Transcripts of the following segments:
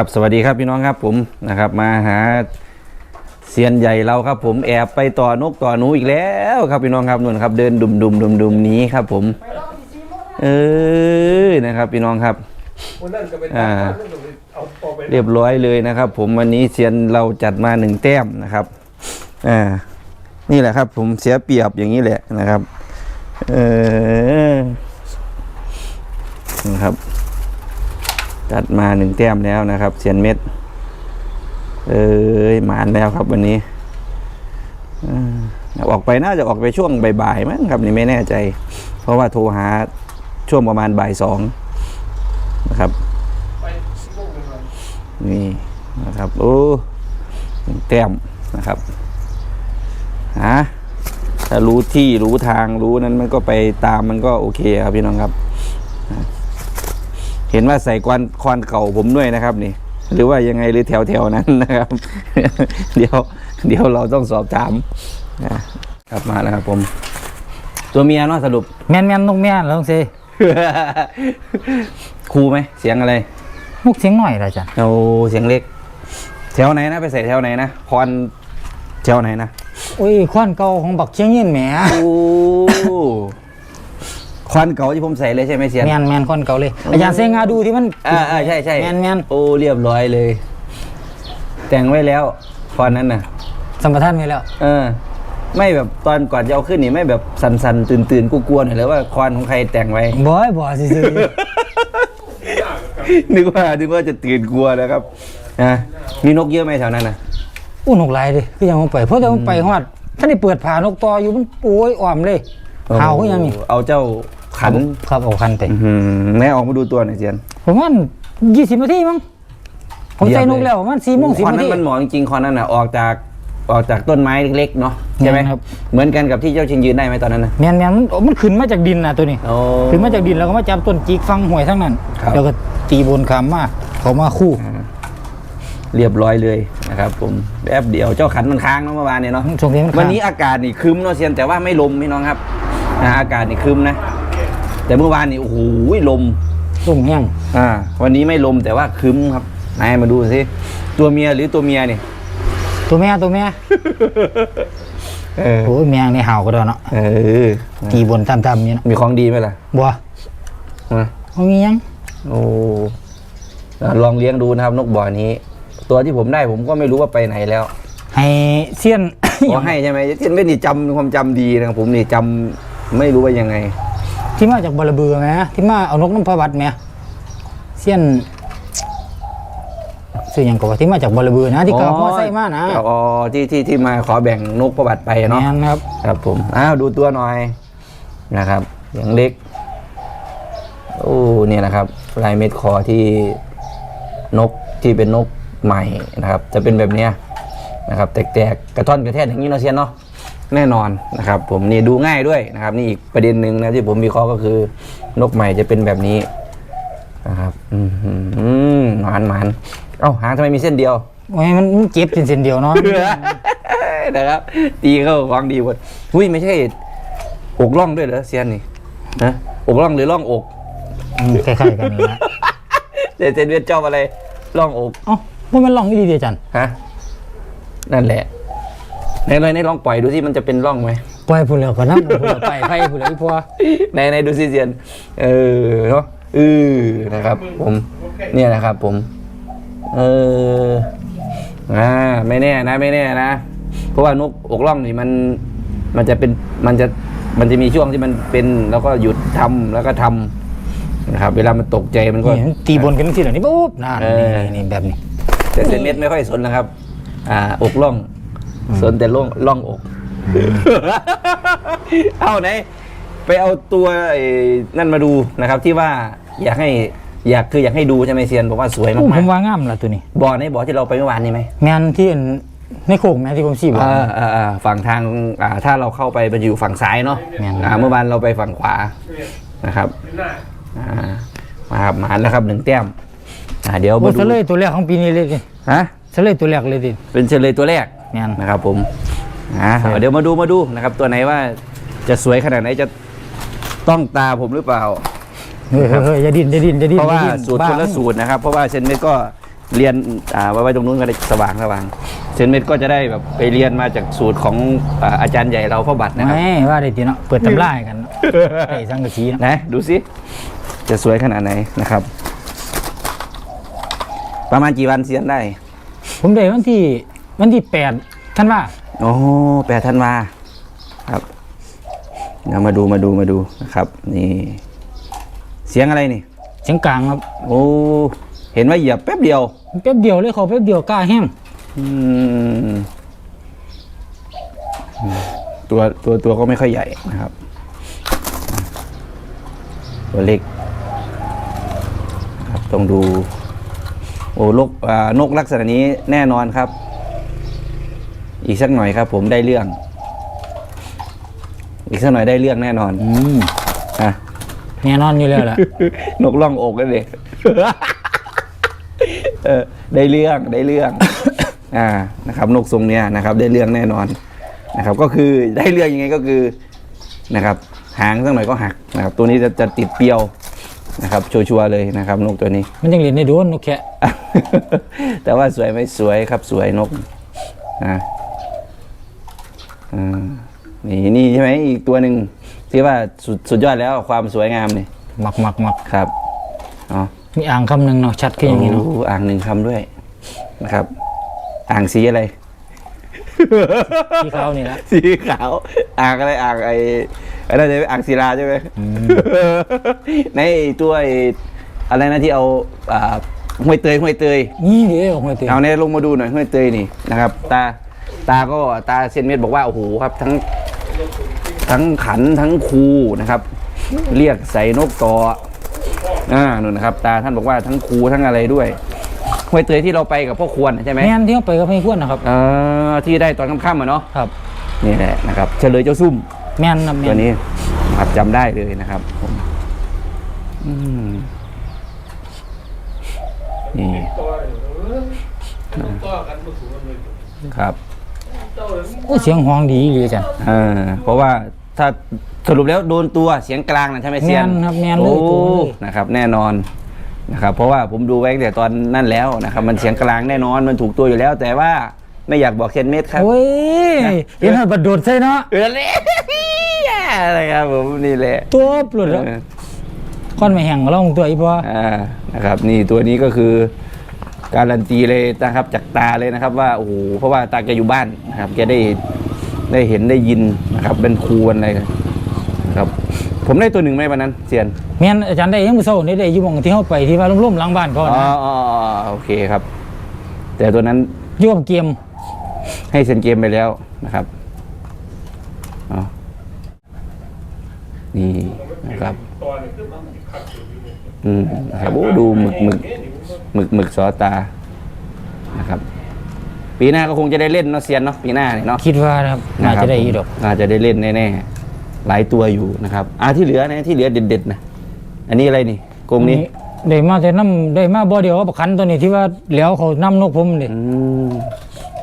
ครับสวัสดีครับพี่น้องครับผมนะครับมาหาเซียนใหญ่เราครับผมแอบไปต่อนกต่อหนูอีกแล้วครับพี่น้องครับนุ่นครับเดินดุมดุมดุมดุมนี้ครับผม เออนะครับพี่น้องครับอ่าทำเรื่องเอาออกไปเรียบร้อยเลยนะครับ ผมวันนี้เซียนเราจัดมาหนึ่งแต้มนะครับอ่านี่แหละครับ ผมเสียเปรียบอย่างนี้แหละนะครับ เออนะครับ จัดมาหนึ่งแต้มแล้วนะครับเซียนเม็ด เอ้ยหมานแล้วครับวันนี้ออกไปน่าจะออกไปช่วงบ่ายๆมั้งครับนี่ไม่แน่ใจ เพราะว่าโทรหาช่วงประมาณบ่ายสองนะครับนี่นะครับโอ้หนึ่งแต้มนะครับฮะถ้ารู้ที่รู้ทางรู้นั้นมันก็ไปตามมันก็โอเคครับพี่น้องครับ เห็นว่าใส่ควันควันเก่าผมด้วยนะครับนี่ หรือว่ายังไงหรือแถวแถวๆนั้นนะครับ เดี๋ยว เดี๋ยวเราต้องสอบถามนะครับมาแล้วครับผม ตัวเมียเนาะสรุปแม่นแม่นนกแม่นแล้วต้องเซครูไหมเสียงอะไรมุกเสียงหน่อยละจ้ะเอาเสียงเล็ก แถวไหนนะไปใส่แถวไหนนะพรแถวไหนนะอุ้ยควันเก่าของบักเชียงยินแหมโอ้ ควันเก่าที่ผมใส่เลยใช่ไหมเสียนแม่นแม่นควันเก่าเลย อาจารย์เซงาดูที่มันอ่าอ่าใช่ใช่แม่นแม่นโอ้เรียบร้อยเลย แต่งไว้แล้วควันนั้นน่ะสัมปทานไว้แล้ว เออ ไม่แบบตอนก่อนจะเอาขึ้นนี่ไม่แบบสันๆตื่นตื่นๆกลัวๆหน่อยเลยว่าควันของใครแต่งไว้บ่อยบ่ซื่อนึกว่านึกว่าจะตื่นกลัวนะครับนะมีนกเยอะไหมแถวนั้นนะๆอู้นกหลายดิคือยังมันไปเพราะแต่มันไปฮอดท่านได้เปิดผ่านกต่ออยู่มันโอ้ยอ้อมเลยเฮาคือยังนี่เอาเจ้า ขันครับเอาคันไปอื้อหือแม่ออกมาดูตัวหน่อยเจียนประมาณ20นาทีมั้งผมใส่นกแล้วประมาณ4โมงคอน10นานั้ทีนมันเหมาะจริงๆคอนนั้นน่ะออกจากออกจากต้นไม้เล็กๆเนาะใช่ไหมใช่ครับเหมือนกันกับที่เจ้าชิงยืนได้ไหมตอนนั้นนะแม่นแม่นมันมันขึ้นมาจากดินน่ะตัวนี้โอ้ขึ้นมาจากดินแล้วก็มาจับต้นจิกฟังหวยทั้งนั้นครับแล้วก็ตีบนคำมาเขามาคู่ เรียบร้อยเลยนะครับผมแป๊บเดียวเจ้าขันมันค้างเนาะเมื่อวานเนี่ยเนาะช่วงนี้มันค้างวันนี้อากาศนี่ครึ้มเนาะเซียนแต่ว่าไม่ลมพี่น้องครับนะอากาศนี่ครึ้มนะ แต่เมื่อวานนี่โอ้โหลมลุ่มแห้งอ่า วันนี้ไม่ลมแต่ว่าครึ้มครับนายมาดูสิตัวเมียหรือตัวเมียเนี่ยตัวแม่ตัวแม่เออโอ้ยแมงในเห่าก็ได้เนาะเออตีบนทำทำนี่เนาะมีของดีไหมล่ะบัวฮะมันมีหยังโอ้อะลองเลี้ยงดูนะครับ นกบ่อนี้ ตัวที่ผมได้ผมก็ไม่รู้ว่าไปไหนแล้ว ให้เสี้ยนขอให้ใช่ไหมเช่นไม่นี่จำความจำดีนะครับผมนี่จำไม่รู้ว่ายังไง ที่มาจากบลเบือไหมที่มาเอานกน้ำพระวัดไหมเสี้ยนสื่อหยังก็ว่าที่มาจากบลเบือนะ ที่เกาพ่อไส้มานะอ๋อที่ที่ที่มาขอแบ่งนกประบัติไปเนาะแม่นครับ ครับผมอ้าวดูตัวหน่อยนะครับอย่างเล็กโอ้เนี่ยนะครับลายเม็ดคอที่นกที่เป็นนกใหม่นะครับ จะเป็นแบบเนี้ยนะครับ แตกๆกระท่อนกระแทกอย่างนี้เนาะเซียนเนาะ แน่นอนนะครับผมนี่ดูง่ายด้วยนะครับ นี่อีกประเด็นหนึ่งนะที่ผมวิเคราะห์ก็คือนกใหม่จะเป็นแบบนี้นะครับอืมอืมหมานหมานเอ้าหางทำไมมีเส้นเดียวโอ้ยมันมันเจ็บเส้นๆเดียวเนาะนะครับตีเข้าของดีหมดอุ้ยไม่ใช่อกล่องด้วยเหรอเซียนนี่นะอกล่องหรือล่องอกอืมคล้ายๆกันนี่นะเดนเซนเวียดชอบอะไรล่องอกเอ้าว่ามันลองอีดีเดียวจันฮะนั่นแหละ ในในในลองปล่อยดูสิมันจะเป็นร่องไหมปล่อยพูดแล้วก็นั่งพูดแล้วไปไปพูดแล้วอีพอในในดูสิเซียนเออเนาะเออนะครับ ผมเนี่ยนะครับ ผม เอออ่าไม่แน่นะ ไม่แน่นะเพราะว่านกอกล่องนี่มันมันจะเป็นมันจะมันจะมีช่วงที่มันเป็น แล้วก็หยุดทำแล้วก็ทำนะครับ เวลามันตกใจมันก็นี่ตีบนกันทีเหล่านี้ปุ๊บนั่นเออนี่นี่แบบนี้แต่เซนเม็ดไม่ค่อยสนนะครับ อ่าอกล่อง สนแต่ล่องล่องอก เอาไหน ไปเอาตัวไอ้นั่นมาดูนะครับที่ว่าอยากให้อยากคืออยากให้ดูใช่ไหมเซียนบอกว่าสวยโอ้มาผกมว่างามละตัวนี้ ๆบ่อในบ่อที่เราไปเมื่อวานนี่ไหมแมนที่อันในโคกแมนที่ผมชี้บอก อ่าอ่าอ่าฝั่งทางอ่าถ้าเราเข้าไปมันอยู่ฝั่งซ้ายเนาะแม่น อ่าเมื่อวานเราไปฝั่งขวานะครับหน้าอ่ามาครับมาแล้วครับหนึ่งแต้มอ่าเดี๋ยวโอ้มาดูเฉลยตัวแรกของปีนี้เลยดิฮะเฉลยตัวแรกเลยดิเป็นเฉลยตัวแรก แมนนะครับผมอ่าเดี๋ยวมาดูมาดูนะครับ ตัวไหนว่าจะสวยขนาดไหนจะต้องตาผมหรือเปล่า เฮ้ยเฮ้ยเฮ้ยอย่าดิ้นอย่าดิ้นอย่าดิ้นเพราะว่าอย่ดิ้นสูตรคนละบ้าสูตรนะครับ เพราะว่าเซนเมตก็เรียนอ่าไว้ไว้ตรงนู้นก็ได้สว่างสว่างเซนเม็ดก็จะได้แบบไปเรียนมาจากสูตรของอ่าอาจารย์ใหญ่เราพ่อบัตรนะครับ ไม่ว่าได้ทีเนาะเปิดตำราให้กันเนาะไอ้สังกะสีเนาะนะดูสิ จะสวยขนาดไหนนะครับ ประมาณกี่วันเซียนได้ ผมได้วันที่ วันที่แปดท่านว่าโอ้แปดธันวาครับเดี๋ยวมาดูมาดูมาดูนะครับ นี่ เสียงอะไรนี่ เสียงกลางครับโอ้เห็นว่าเหยียบแป๊บเดียวแป๊บเดียวเลยเขาแป๊บเดียวกล้าแห้งอืมตัวตัวตัวก็ไม่ค่อยใหญ่นะครับ ตัวเล็กครับต้องดู โอ้ลกอ่านกลักษณะนี้แน่นอนครับ อีกสักหน่อยครับ ผมได้เรื่อง อีกสักหน่อยได้เรื่องแน่นอนอืมอะแน่นอนอยู่แล้วแหละนกล่องอกกันเลย เออได้เรื่องได้เรื่อง อ่านะครับ นกทรงเนี้ยนะครับ ได้เรื่องแน่นอนนะครับ ก็คือได้เรื่องยังไงก็คือนะครับ หางสักหน่อยก็หักนะครับ ตัวนี้จะจะติดเปรียวนะครับ ชัวร์ๆเลยนะครับ นกตัวนี้ มันยังเรียนได้โดนนกแค่ แต่ว่าสวยไหม่สวยครับสวยนกนะ อ่านี่นี่ใช่ไหมอีกตัวหนึ่งที่ว่าสุดสุดยอดแล้วความสวยงามนี่หมักหมักหมักครับอ๋อมีอ่างคำหนึ่งเนาะชัดขึ้นอย่างนี้เนาะโอ้อ่างหนึ่งคำด้วยนะครับ อ่างสีอะไรที่เขานี่แหละสีขาว อ่างอะไรอ่างไอ้ไอ้นั่นใช่ไหมอ่างศิลาใช่ไหมในไอ้ตัวไอ้อะไรนะที่เอาอ่าห้วยเตยห้วยเตยนี่เดี๋ยวออกมาเต็มเอาเนี่ยลงมาดูหน่อยห้วยเตยนี่นะครับ ตา ตาก็ตาเซนเมตรบอกว่าโอ้โหครับทั้งทั้งขันทั้งคูนะครับ เรียกใส่นกต่ออ่านู่นนะครับ ตาท่านบอกว่าทั้งคูทั้งอะไรด้วยห้วยเตยที่เราไปกับพ่อควรใช่ไหมแม่นที่เขาไปกับพี่ขวดนะครับเออที่ได้ตอนค่ำๆอะเนาะครับนี่แหละนะครับเฉลยเจ้าซุ่มแม่นนะแม่ตัวนนี้ครับจำได้เลยนะครับผมอืมนี่ตัวเออตัวกันมาถูกกันเลยครับเจ้าเลย โอ้เสียงห้องดีเลยจันเออเพราะว่าถ้าสรุปแล้วโดนตัวเสียงกลางนะใช่ไหมเซียนแม่นครับแม่นเลยโอ้ตัวเลยนะครับ แน่นอนนะครับ เพราะว่าผมดูไว้ตั้งแต่ตอนนั่นแล้วนะครับ มันเสียงกลางแน่นอนมันถูกตัวอยู่แล้ว แต่ว่าไม่อยากบอกเซนเมตรครับ โอ้ยเห็นมันบดโดดใส่เนาะเออเลยอะไรครับผมนี่แหละตัวปลุดแล้วเออ ก้อนไม่แห้งก็ลองตัวอีกบ่อ่านะครับนี่ตัวนี้ก็คือ การันตีเลยนะครับจากตาเลยนะครับ ว่าโอ้โหเพราะว่าตาแกอยู่บ้านนะครับแกได้ได้เห็นได้ยินนะครับ เป็นครูอะไรนะครับ ผมได้ตัวหนึ่งไหมวันนั้นเซียนแม่นอาจารย์ได้ยังมือเศร้านี่ได้อยู่หมองที่เขาไปที่ว่าล่มๆหลังบ้านเขาอ๋อนะอ๋ออ๋อโอเคครับ แต่ตัวนั้นอยู่กับเกมให้เซ็นเกมไปแล้วนะครับอ๋อนี่นะครับตัวนี่คือมันขัดอยู่นี่อืมนะครับโอ้ดูหมึกหมึกห มึกหมึกสอตานะครับปีหน้าก็คงจะได้เล่นเนาะเซียนเนาะปีหน้าเนี่ยเนาะคิดว่านะครับน่าจะได้อีดอกน่าจะได้เล่นแน่ๆหลายตัวอยู่นะครับอ่าที่เหลือนะที่เหลือเด็ดๆนะอันนี้อะไรนี่กรงนี้ได้มาแต่น้ำได้มาบ่เดียวกับขันตัวนี้ที่ว่าแล้วเขาน้ำนกผมนี่อืม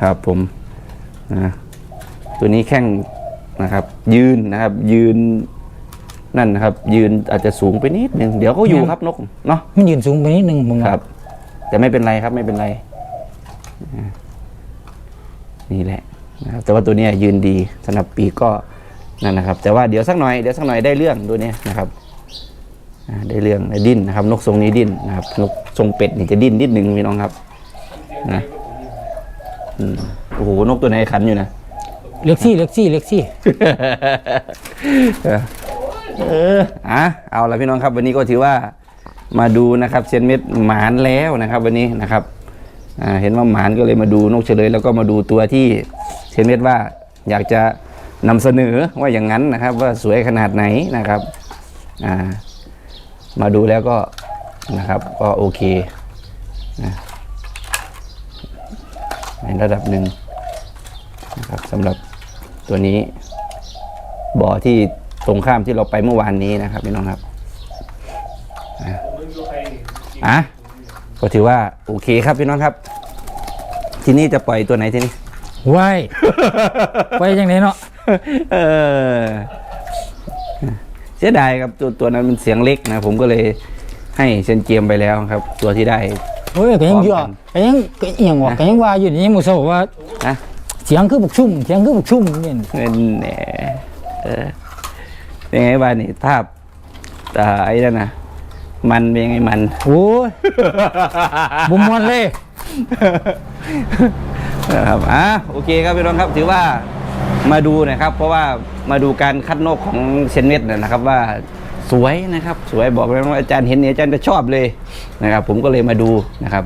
ครับผมนะตัวนี้แข้งนะครับ ยืนนะครับ ยืนนั่นนะครับ ยืนอาจจะสูงไปนิดนึงเดี๋ยวก็อยู่ครับนกเนาะมันยืนสูงไปนิดนึงผมคว่ารับ แต่ไม่เป็นไรครับไม่เป็นไรอ่านี่แหละนะครับแต่ว่าตัวเนี้ยยืนดีสำหรับปีกก็นั่นนะครับ แต่ว่าเดี๋ยวสักหน่อยเดี๋ยวสักหน่อยได้เรื่องตัวเนี้ยนะครับอ่าได้เรื่องได้ดิ้นนะครับ นกทรงนี้ดิ้นนะครับนกทรงเป็ดนี่จะดิ้นนิดนึงพี่น้องครับนะอืมโอ้โหนกตัวไหนขันอยู่นะเล็กซี่เล็กซี่เล็กซี่เอออะเอาละพี่น้องครับ วันนี้ก็ถือว่า มาดูนะครับเซียนเม็ดหมานแล้วนะครับวันนี้นะครับเห็นว่าหมานก็เลยมาดูนกเฉลย แล้วก็มาดูตัวที่เซียนเม็ดว่าอยากจะนำเสนอว่าอย่างนั้นนะครับ ว่าสวยขนาดไหนนะครับามาดูแล้วก็นะครับก็โอเคนะในระดับหนึ่งนะครับสำหรับตัวนี้บ่อที่ตรงข้ามที่เราไปเมื่อวานนี้นะครับพี่น้องครับ อะก็ถือว่าโอเคครับพี่น้องครับ ที่นี่จะปล่อยตัวไหนที่นี่ว้ายไปจังไหนเนาะเออเสียดายครับตัวตัวนั้นมันเสียงเล็กนะ ผมก็เลยให้เซนเกมไปแล้วครับ ตัวที่ได้โอ้ยก็ยังเยอะก็ยังก็อิหยังวะก็ยังว่าอยู่นี่มื้อเช้าว่านะเสียงคือบุกชุ่มเสียงคือบุกชุ่มนี่เป็นแหนเออเป็นไงบ้านนี่ภาพอ่าไอ้นั่นนะ มันเป็นไงมัน โอ้ยบ่ม่วนเลย นะครับอะโอเคครับพี่น้องครับถือว่ามาดูนะครับ เพราะว่ามาดูการคัดนกของเซนเวตนะครับ ว่าสวยนะครับ สวยบอกเลยว่าอาจารย์เห็นเนี่ยอาจารย์จะชอบเลยนะครับ ผมก็เลยมาดูนะครับ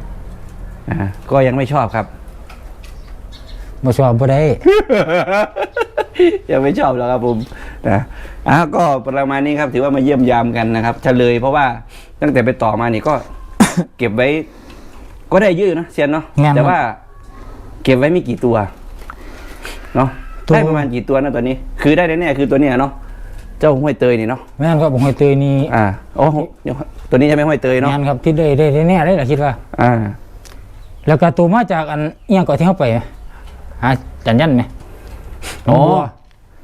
อ่าก็ยังไม่ชอบครับบ่ชอบบ่ได้ ยังไม่ชอบแล้วครับผม นะอะก็ประมาณนี้ครับถือว่ามาเยี่ยมยามกันนะครับเฉลยเพราะว่าตั้งแต่ไปต่อมานี่ก็ เก็บไว้ ก็ได้เยอะอยู่นะเซียนเนาะงานแต่ว่า เก็บไว้ไม่กี่ตัวเนาะได้ประมาณกี่ตัวนะตัวนี้ คือได้แน่ๆคือตัวเนี้ยเนาะเจ้าห้วยเตยนี่เนาะแม่นครับผมหอยเตยนี่อ่าโอ้เดี๋ยวตัวนี้ใช่ไหมห้วยเตยเนาะงานครับที่ได้ได้ได้แน่เลยล่ะคิดว่า อ่า แล้วก็ตัวมาจากอันเอียงก่อนที่เขาไปไหมหาจันยันไหมอ๋อบัว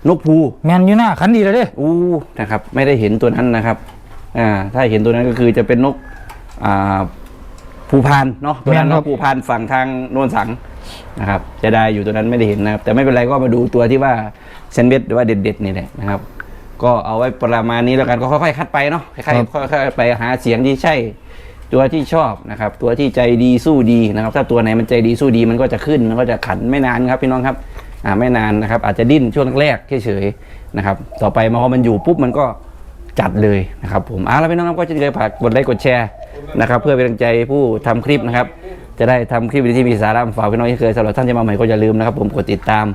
นกภูแมนอยู่หน้าขันดีเลยเด้อู้นะครับไม่ได้เห็นตัวนั้นนะครับอ่าถ้าเห็นตัวนั้นก็คือจะเป็นนกอ่าภูพานเนาะตัวนั้นนกภูพานฝั่งทางโนนสังนะครับจะได้อยู่ตัวนั้นไม่ได้เห็นนะครับ แต่ไม่เป็นไรก็มาดูตัวที่ว่าเซนเบสหรือว่าเด็ดๆนี่แหละนะครับ ก็เอาไว้ประมาณนี้แล้วกันก็ค่อยๆคัดไปเนาะค่อยๆค่อยๆไปหาเสียงที่ใช่ตัวที่ชอบนะครับ ตัวที่ใจดีสู้ดีนะครับ ถ้าตัวไหนมันใจดีสู้ดีมันก็จะขึ้นมันก็จะขันไม่นานครับพี่น้องครับอ่า ไม่นานนะครับ อาจจะดิ้นช่วงแรกๆเฉยๆนะครับ ต่อไปมาพอมันอยู่ปุ๊บมันก็จัดเลยนะครับผมเอาแล้วพี่น้องครับก็จะเคยฝากกดไลค์กดแชร์นะครับ เพื่อเป็นกำลังใจผู้ทำคลิปนะครับ จะได้ทำคลิปที่มีสาระมาฝากพี่น้องที่เคยสำหรับท่านที่มาใหม่ก็อย่าลืมนะครับ ผมกดติดตาม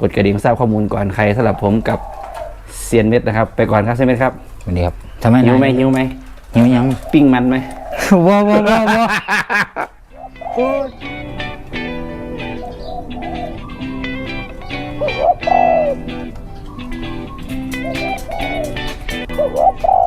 กดกระดิ่งทราบข้อมูลก่อนใครสำหรับผมกับเซียนเม็ดนะครับ ไปก่อนครับเซียนเม็ดครับสวัสดีครับทำไมหิวไหมหิวไหมหิวยังปิ้งมันไหมว้าวว้าวว้าว Woof.